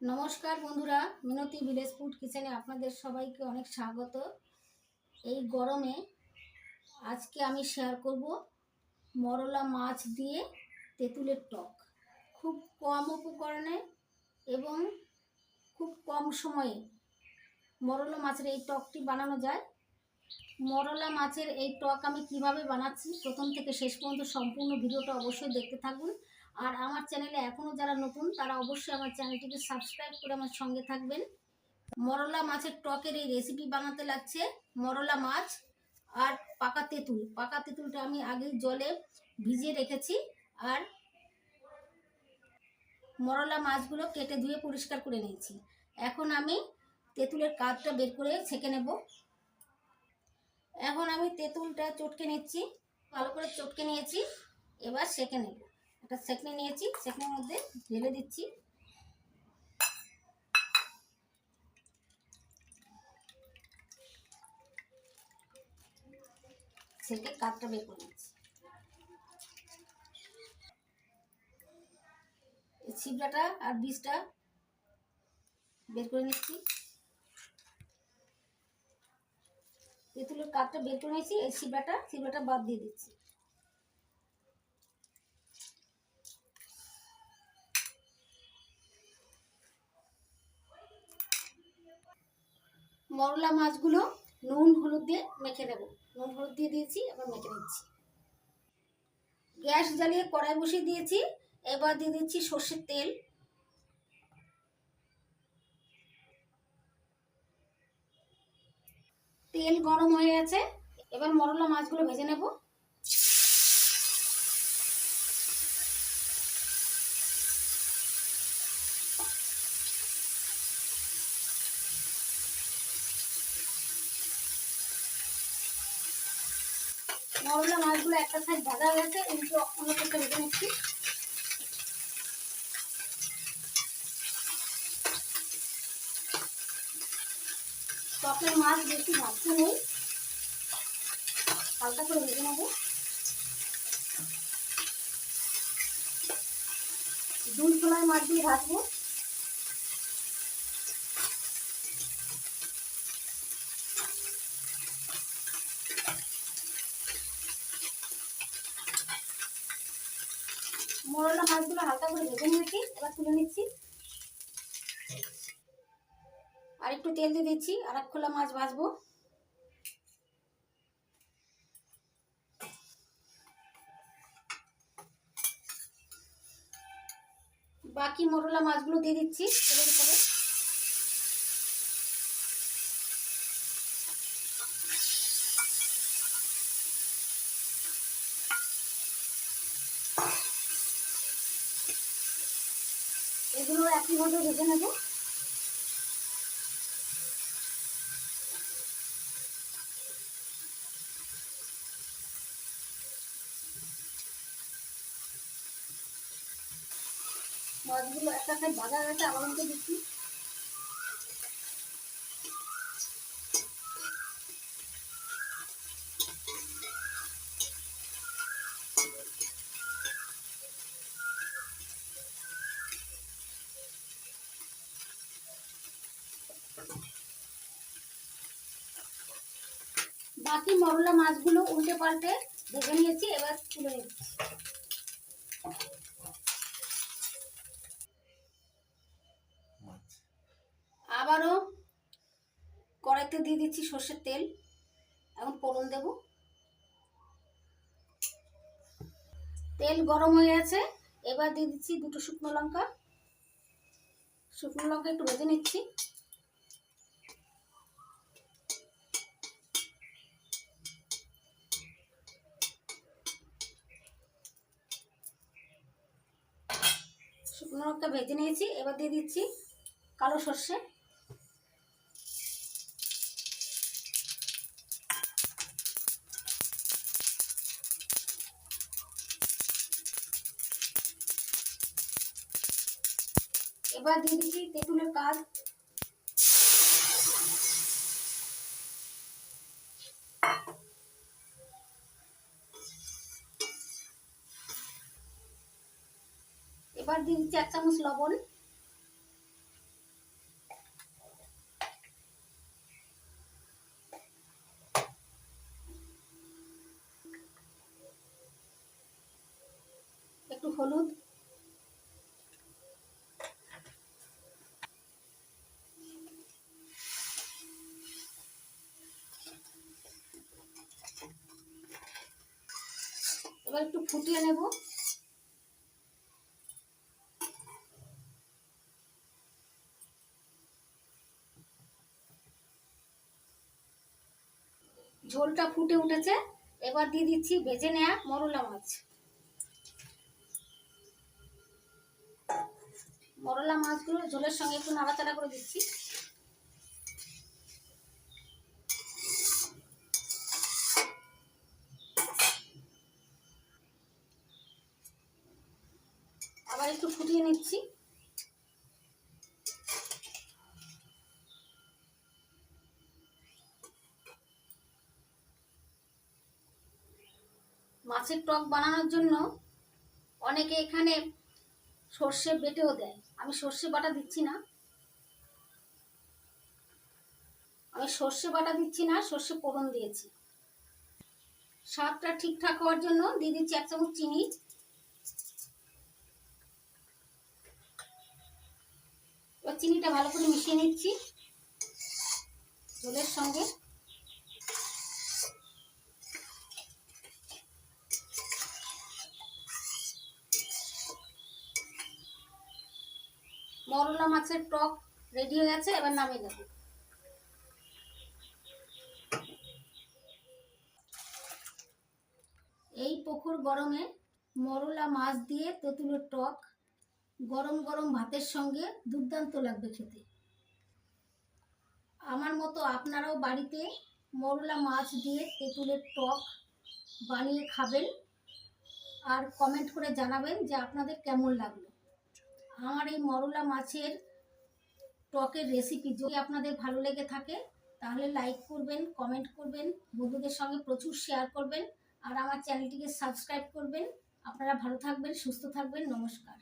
নমস্কার বন্ধুরা, মিনতি village food কিচেনে আপনাদের সবাইকে অনেক স্বাগত। এই গরমে আজকে আমি শেয়ার করব মরলা মাছ দিয়ে তেঁতুলের টক। খুব কম উপকরণে এবং খুব কম সময়ে মরলা মাছের এই টকটি বানানো যায়। মরলা মাছের এই টক আমি কীভাবে বানাচ্ছি, প্রথম থেকে শেষ পর্যন্ত সম্পূর্ণ ভিডিওটা অবশ্যই দেখতে থাকুন। আর আমার চ্যানেলে এখনও যারা নতুন, তারা অবশ্যই আমার চ্যানেলটিকে সাবস্ক্রাইব করে আমার সঙ্গে থাকবেন। মরলা মাছের টকের এই রেসিপি বানাতে লাগছে মরলা মাছ আর পাকা তেঁতুল। পাকা তেঁতুলটা আমি আগেই জলে ভিজিয়ে রেখেছি আর মরলা মাছগুলো কেটে ধুয়ে পরিষ্কার করে নিয়েছি। এখন আমি তেঁতুলের কাঠটা বের করে ছেঁকে নেব। এখন আমি তেঁতুলটা চটকে নিচ্ছি, ভালো করে চটকে নিয়েছি, এবার সেঁকে নেব। একটা সেকনি নিয়েছি, সেকনির মধ্যে ঢেলে দিচ্ছি। সেকে কাঠটা বের করে নিচ্ছি। ছিবড়াটা আর বীজটা বের করে নিচ্ছি। তেঁতুলের কাঠটা বের করে নিয়েছি, এই ছিবড়াটা ছিবড়াটা বাদ দিয়ে দিচ্ছি। মরলা মাছগুলো নুন, হলুদ দিয়ে মেখে নেব। নুন, হলুদ দিয়ে দিয়েছি, এবার মেখে নিচ্ছি। গ্যাস জ্বালিয়ে কড়াই বসিয়ে দিয়েছি, এবার দিয়ে দিচ্ছি সর্ষের তেল। তেল গরম হয়ে গেছে, এবার মরলা মাছগুলো ভেজে নেব। মরলা মাছগুলো একটা সাইড ভাজা হয়ে গেছে উল্টো অন্য একটা ভেজে নিচ্ছি। টকের মাছ বেশি ভাজতে নেই। হালকা করে ভেজে নেব। দুই ছোলার মাছ দিয়ে ভাজবো। মরলা মাছগুলো হালকা করে ভেজে নিয়েছি, এবার তুলে নিচ্ছি। আর একটু তেল দিয়ে দিচ্ছি, আর এক খোলা মাছ ভাজবো। বাকি মরলা মাছগুলো দিয়ে দিচ্ছি, তেলের উপরে। এগুলো একইভাবে ভেজে নেব। মাছগুলো একটা সাইড ভাজা গেছে আবার দিচ্ছি। বাকি মরলা মাছগুলো উল্টে পাল্টে ভেজে নিয়েছি, এবার তুলে নিচ্ছি। আবারও কড়াইতে দিয়ে দিচ্ছি সর্ষের তেল, এখন ফোড়ন দেব। তেল গরম হয়ে আছে এবার দিয়ে দিচ্ছি দুটো শুকনো লঙ্কা। শুকনো লঙ্কা একটু ভেজে নিচ্ছি। শুকনো লঙ্কা ভেজে নিয়েছি এবার দিয়ে দিচ্ছি কালো সর্ষে। এবার দিয়ে দিচ্ছি তেঁতুলের কাজ। এবার দিয়ে দিচ্ছি এক চামচ লবণ। একটু হলুদ। এবার একটু ফুটিয়ে নেব। ঝোলটা ফুটে উঠেছে। এবার দিয়ে দিচ্ছি ভেজে নেওয়া মরলা মাছ। মরলা মাছগুলো ঝোলের সঙ্গে একটু নাড়াচাড়া করে দিচ্ছি। আবার একটু ফুটিয়ে নিচ্ছি। মাছের টক বানানোর জন্য অনেকে এখানে সর্ষে বেটেও দেয়। আমি সর্ষে বাটা দিচ্ছি না। আমি সর্ষে বাটা দিচ্ছি না, সর্ষে পোড়ন দিয়েছি। স্বাদটা ঠিকঠাক হওয়ার জন্য দিয়ে দিচ্ছি এক চামচ চিনি। চিনিটা ভালো করে মিশিয়ে নিচ্ছি। ঝোলের সঙ্গে। মরলা মাছের টক রেডি হয়ে গেছে, এবার নামিয়ে দেবো। এই পুকুর গরমে মরলা মাছ দিয়ে তেঁতুলের টক গরম গরম ভাতের সঙ্গে দুর্দান্ত লাগবে খেতে। আমার মতো আপনারাও বাড়িতে মরলা মাছ দিয়ে তেঁতুলের টক বানিয়ে খাবেন আর কমেন্ট করে জানাবেন যে আপনাদের কেমন লাগল। আমার এই মরলা মাছের টকের রেসিপি যদি আপনাদের ভালো লেগে থাকে, তাহলে লাইক করবেন কমেন্ট করবেন, বন্ধুদের সঙ্গে প্রচুর শেয়ার করবেন, আর আমার চ্যানেলটিকে সাবস্ক্রাইব করবেন। আপনারা ভালো থাকবেন, সুস্থ থাকবেন, নমস্কার।